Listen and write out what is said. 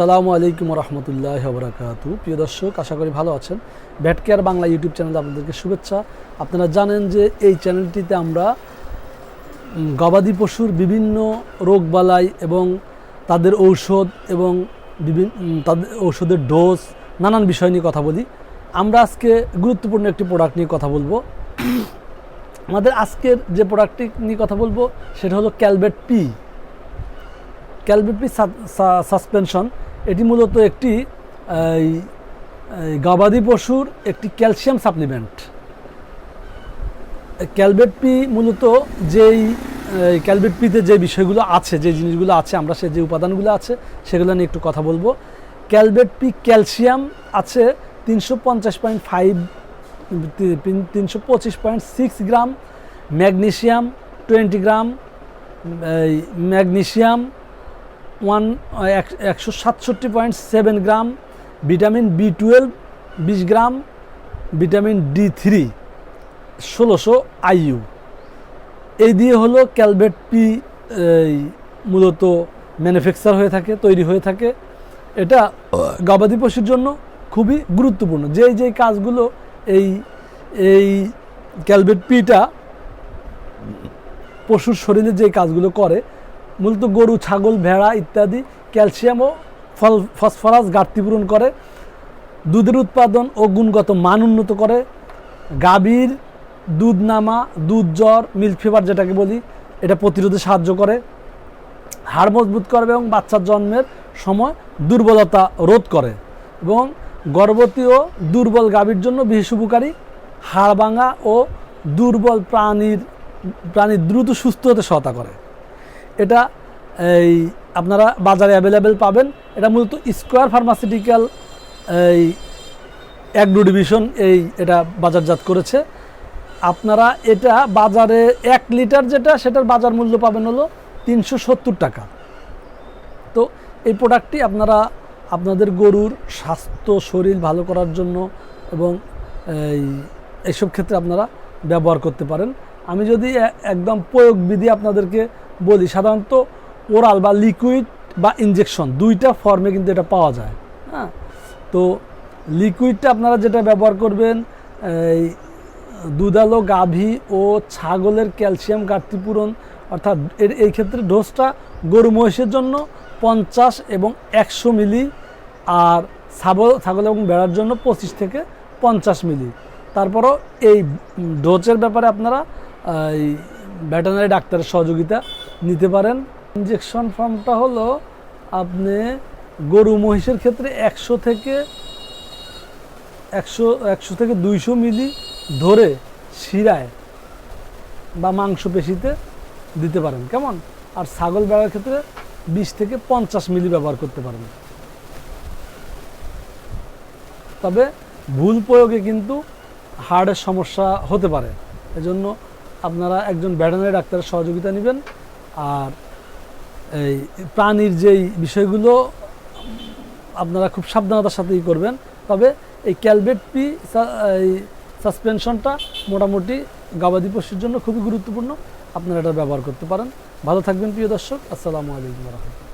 আসসালামু আলাইকুম রহমতুল্লাহ বরাকাতু প্রিয় দর্শক, আশা করি ভালো আছেন। ব্যাট কেয়ার বাংলা ইউটিউব চ্যানেলে আপনাদেরকে শুভেচ্ছা। আপনারা জানেন যে এই চ্যানেলটিতে আমরা গবাদি পশুর বিভিন্ন রোগবালাই এবং তাদের ঔষধ এবং বিভিন্ন তাদের ঔষধের ডোজ, নানান বিষয় নিয়ে কথা বলি। আমরা আজকে গুরুত্বপূর্ণ একটি প্রোডাক্ট নিয়ে কথা বলব। আমাদের আজকের যে প্রোডাক্টটি নিয়ে কথা বলব, সেটা হলো ক্যালবেট পি। ক্যালবেট P suspension. এটি মূলত একটি গবাদি পশুর একটি ক্যালসিয়াম সাপ্লিমেন্ট। ক্যালবেট পি মূলত যেই ক্যালবেট পিতে যে বিষয়গুলো আছে, যে জিনিসগুলো আছে, আমরা সে যে উপাদানগুলো আছে, সেগুলো নিয়ে একটু কথা বলব। ক্যালবেট পি ক্যালসিয়াম আছে তিনশো পঞ্চাশ পয়েন্ট ফাইভ তিনশো পঁচিশ point six gram magnesium twenty gram magnesium one একশো সাতষট্টি point seven gram, vitamin B twelve, বিশ গ্রাম, ভিটামিন ডি থ্রি, ষোলোশো আইইউ। এই দিয়ে হলো ক্যালভেট পি মূলত ম্যানুফ্যাকচার হয়ে থাকে, তৈরি হয়ে থাকে। এটা গবাদি পশুর জন্য খুবই গুরুত্বপূর্ণ। যে যে কাজগুলো এই এই ক্যালভেট পিটা পশুর শরীরে যে কাজগুলো করে মূলত গরু, ছাগল, ভেড়া ইত্যাদি ক্যালসিয়াম ও ফল, ফসফরাস ঘাটতি পূরণ করে। দুধের উৎপাদন ও গুণগত মান উন্নত করে। গাভীর দুধ নামা দুধ জ্বর, মিল্ক ফিভার যেটাকে বলি, এটা প্রতিরোধে সাহায্য করে। হাড় মজবুত করবে এবং বাচ্চার জন্মের সময় দুর্বলতা রোধ করে এবং গর্ভবতী ও দুর্বল গাভীর জন্য বিশেষ উপকারী হাড় ভাঙা ও দুর্বল প্রাণীর প্রাণীর দ্রুত সুস্থ হতে সহায়তা করে। এটা এই আপনারা বাজারে অ্যাভেলেবেল পাবেন। এটা মূলত স্কোয়ার ফার্মাসিউটিক্যাল এই অ্যাগ্রো ডিভিশন এই এটা বাজারজাত করেছে। আপনারা এটা বাজারে এক লিটার যেটা, সেটার বাজার মূল্য পাবেন হলো তিনশো সত্তর টাকা। তো এই প্রোডাক্টটি আপনারা আপনাদের গরুর স্বাস্থ্য, শরীর ভালো করার জন্য এবং এই এইসব ক্ষেত্রে আপনারা ব্যবহার করতে পারেন। আমি যদি একদম প্রয়োগ বিধি আপনাদেরকে বলি, সাধারণত ওরাল বা লিকুইড বা ইনজেকশন দুইটা ফর্মে কিন্তু এটা পাওয়া যায় হ্যাঁ? তো লিকুইডটা আপনারা যেটা ব্যবহার করবেন, এই দুধালো গাভী ও ছাগলের ক্যালসিয়াম ঘাটতি পূরণ, অর্থাৎ এর এই ক্ষেত্রে ডোজটা গরু মহিষের জন্য পঞ্চাশ এবং একশো মিলি আর ছাগল ছাগল এবং বেড়ার জন্য পঁচিশ থেকে পঞ্চাশ মিলি। তারপরও এই ডোজের ব্যাপারে আপনারা ভেটেনারি ডাক্তারের সহযোগিতা নিতে পারেন। ইঞ্জেকশন ফর্মটা হলো আপনি গরু মহিষের ক্ষেত্রে একশো থেকে একশো একশো থেকে দুইশো মিলি ধরে শিরায় বা মাংস পেশিতে দিতে পারেন, কেমন? আর ছাগল বেড়ার ক্ষেত্রে বিশ থেকে পঞ্চাশ মিলি ব্যবহার করতে পারেন। তবে ভুল প্রয়োগে কিন্তু হার্টের সমস্যা হতে পারে। এজন্য আপনারা একজন ভেটেনারি ডাক্তারের সহযোগিতা নেবেন। আর এই প্রাণীর যেই বিষয়গুলো আপনারা খুব সাবধানতার সাথেই করবেন। তবে এই ক্যালবেট পি এই সাসপেনশনটা মোটামুটি গাবাদি পশুর জন্য খুবই গুরুত্বপূর্ণ। আপনারা এটা ব্যবহার করতে পারেন। ভালো থাকবেন প্রিয় দর্শক। আসসালামু আলাইকুম রহমতুল্লাহ।